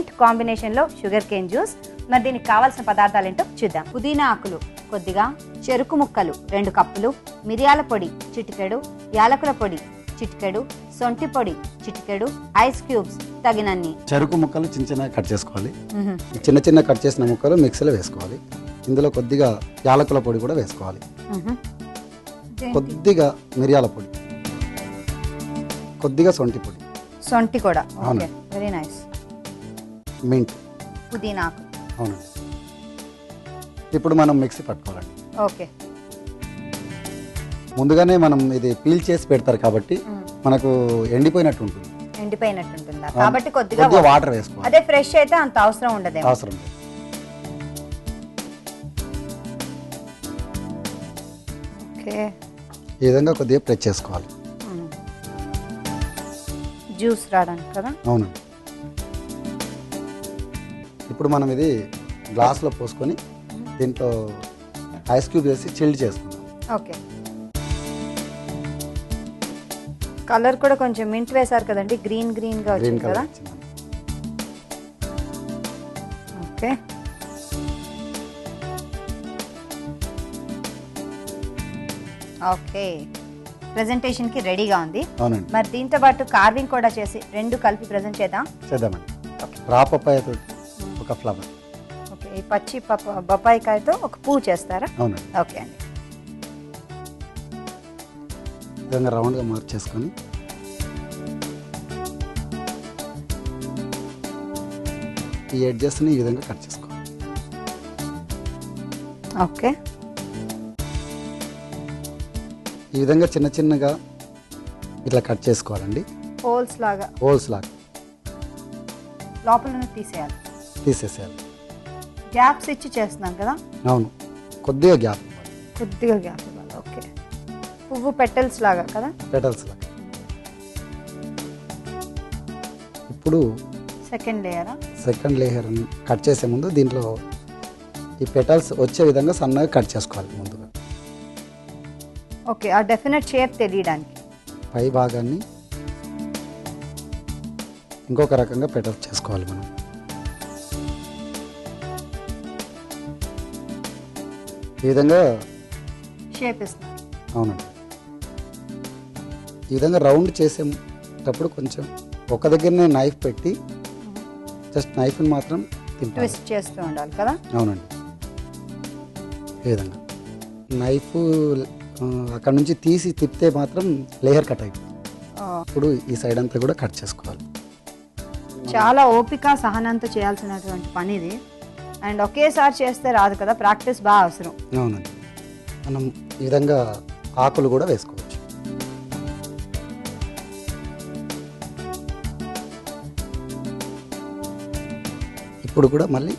కాంబినేషన్లో sugar cane juice. మరి దీనికి కావాల్సిన పదార్థాలు ఏంటో చూద్దాం. పుదీనా ఆకులు కొద్దిగా చెరుకు ముక్కలు రెండు కప్పులు మిరియాల పొడి చిటికెడు యాలకుల పొడి చిటికెడు సొంటి పొడి చిటికెడు ఐస్ క్యూబ్స్ తగినన్ని. చెరుకు ముక్కలు చిన్న చిన్నగా కట్ చేసుకోవాలి. ఈ చిన్న చిన్న కట్ చేసిన ముక్కలు మిక్సీలో వేసుకోవాలి. ఇందులో కొద్దిగా యాలకుల పొడి కూడా వేసుకోవాలి. కొద్దిగా మిరియాల పొడి. కొద్దిగా సొంటి పొడి. సొంటి కూడా. వెరీ నైస్ మింట్ పుదీనా. ఆకు అవునండి ఇప్పుడు మనం మిక్సీ పట్టుకోవాలండి. ఓకే. ముందుగానే మనం ఇది పీల్ చేసి పెడతారు కాబట్టి మనకు ఎండిపోయినట్టు ఉంటుంది. ఎండిపోయినట్టు ఉంటుందా కాబట్టి కొద్దిగా కొద్దిగా వాటర్ వేసుకోవాలి. అదే ఫ్రెష్ అయితే అంత అవసరం ఉండదేమో. అవసరం లేదు. ఓకే. ఈ విధంగా కొద్దిగా ప్రెస్ చేసుకోవాలి. జ్యూస్ రావడానికి కదా? అవునండి. ఇప్పుడు మనం ఇది గ్లాస్లో పోసుకొని దీంట్లో ఐస్ క్యూబ్ వేసి చిల్డ్ చేసుకుందాం. ఓకే. కలర్ కూడా కొంచెం మింట్ వేశారు కదండి గ్రీన్ గ్రీన్గా గ్రీన్ వచ్చింది కదా? Colour okay. ఓకే. ప్రెజెంటేషన్కి రెడీగా ఉంది. అవునండి. మరి దీంతో పాటు కార్వింగ్ కూడా చేసి రెండు కలిపి ప్రజెంట్ చేద్దాం. చేద్దామండి. ఓకే. రా పప్పాయతో ఒక ఫ్లవర్. ఓకే ఈ పచ్చి పప్ప బొప్పాయికాయతో ఒక పువ్వు చేస్తారా? అవునండి. ఓకే అండి. విధంగా రౌండ్గా మార్చేసుకొని ఈ ఎడ్జెస్ని ఈ విధంగా కట్ చేసుకోవాలి. ఓకే. ఈ విధంగా చిన్న చిన్నగా ఇట్లా కట్ చేసుకోవాలండి. హోల్స్ లాగా. హోల్స్ లాగా. లోపల తీసేయాలి. తీసేసేయాలి. గ్యాప్స్ ఇచ్చి చేస్తున్నాం కదా? అవును. కొద్దిగా గ్యాప్ కొద్దిగా గ్యాప్ ఇవ్వాలి. ఓకే. పువ్వు పెటల్స్ లాగా కదా? పెటల్స్ లాగా. ఇప్పుడు సెకండ్ లేయరా సెకండ్ లేయర్ కట్ చేసే ముందు దీంట్లో ఈ పెటల్స్ వచ్చే విధంగా సన్నగా కట్ చేసుకోవాలి ముందుగా. ఓకే. ఆ డెఫినెట్ షేప్ తెలియడానికి. పై భాగాన్ని ఇంకొక రకంగా పెటల్స్ చేసుకోవాలి మనం. ఈ విధంగా షేప్ అవునండి. ఈ విధంగా రౌండ్ చేసేటప్పుడు కొంచెం ఒక దగ్గరనే నైఫ్ పెట్టి జస్ట్ నైఫ్ని మాత్రం ట్విస్ట్ చేస్తూ ఉండాలి కదా? అవునండి. ఈ విధంగా. నైఫ్ అక్కడ నుంచి తీసి తిప్పితే మాత్రం లేయర్ కట్ అయిపోతుంది. ఇప్పుడు ఈ సైడ్ అంతా కూడా కట్ చేసుకోవాలి. చాలా ఓపిక సహనంతో చేయాల్సినటువంటి పని ఇది అండ్ ఒకేసారి చేస్తే రాదు కదా ప్రాక్టీస్ బాగా అవసరం. అవునండి. మనం ఈ విధంగా ఆకులు కూడా వేసుకోవచ్చు. ఇప్పుడు కూడా మళ్ళీ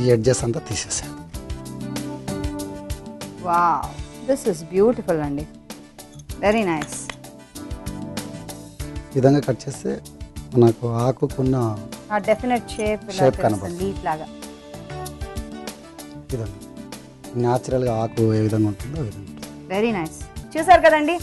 ఈ ఎడ్జెస్ అంతా తీసేసారు వా దిస్ ఇస్ బ్యూటిఫుల్ అండి. Very nice. ఈ విధంగా కట్ చేస్తే మనకు ఆకుకున్న డెఫినెట్ షేప్ Shape కనబడుతుంది. లీఫ్ లాగా. విధంగా. న్యాచురల్గా ఆకు ఏ విధంగా ఉంటుందో ఆ విధంగా. వెరీ నైస్ చూసారు కదండి?